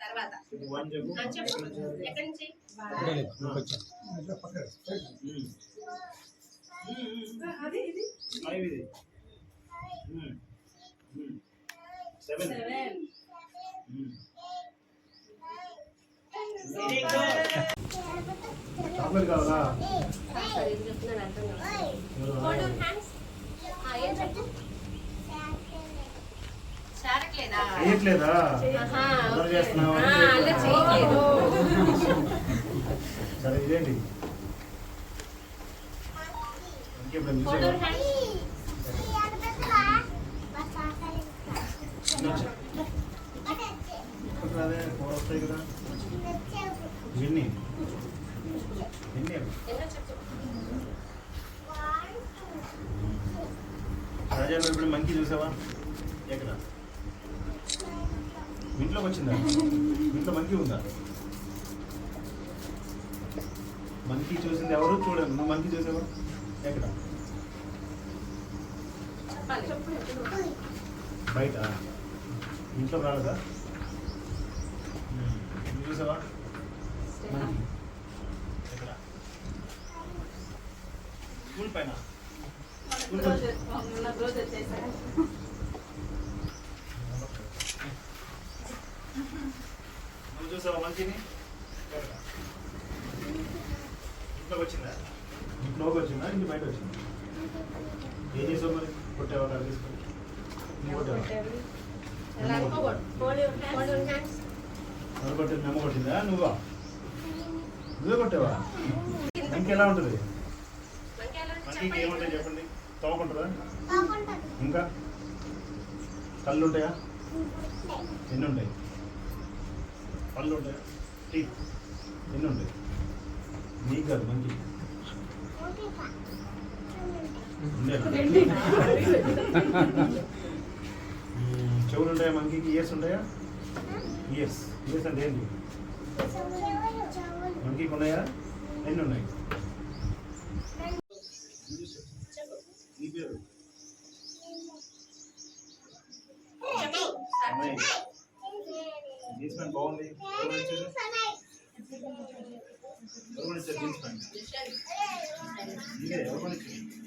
తర్వాత ఎక్కడ నుంచి? ఫైవ్ ఇది. Seven good. చాక్లెట్ కావాలా చేయట్లేదు. సరే ఇదేంటి? ఇంకెప్పుడు Hold your చూసావా hands. ఇప్పుడు అదే ఫోర్ వస్తాయి కదా ఎన్ని ఎన్ని అవి? ఎన్నో చెప్పు రాజా ఇప్పుడు మంకీ చూసావా? ఎక్కడ? ఇంట్లోకి వచ్చిందా? ఇంట్లో మంకీ ఉందా? మంకీ చూసింది ఎవరు? చూడండి నువ్వు మంకీ చూసావా? ఎక్కడ? బయట. ఇంట్లో రాలేదా? చూసావా? మంకీ. ఎక్కడ? స్కూల్ పైన. నువ్వు చూసావా మంచిని ఇంట్లోకి వచ్చిందా ఇంట్లోకి వచ్చిందా ఇంటి బయట వచ్చిందా ఏం చేసావు మరి కొట్టావా కాదు తీసుకొని నువ్వు కొట్టింది కొట్టిందా నువ్వా నువ్వే కొట్టావా మంకి ఎలా ఉంటుంది మంకీకి. ఏముంటాయి చెప్పండి తవ్వకుంటుందా? ఇంకా? కళ్ళు ఉంటాయా ఎన్ని ఉంటాయి పళ్ళు ఉంటాయా టీత్ ఎన్ని ఉంటాయి నీకు కాదు? మ్మ్, చెవులు ఉంటాయా మంకీకి ఇయర్స్ ఉంటాయా? ఇయర్స్ ఇయర్స్ అంటే ఏంటి? మంకీకి ఉన్నాయా? ఎన్ని ఉన్నాయి జీన్స్ ప్యాంట్ బాగుంది ఎవరు కొనిచ్చారు? జీన్స్ ప్యాంట్ ఎవరు కొనిచ్చారు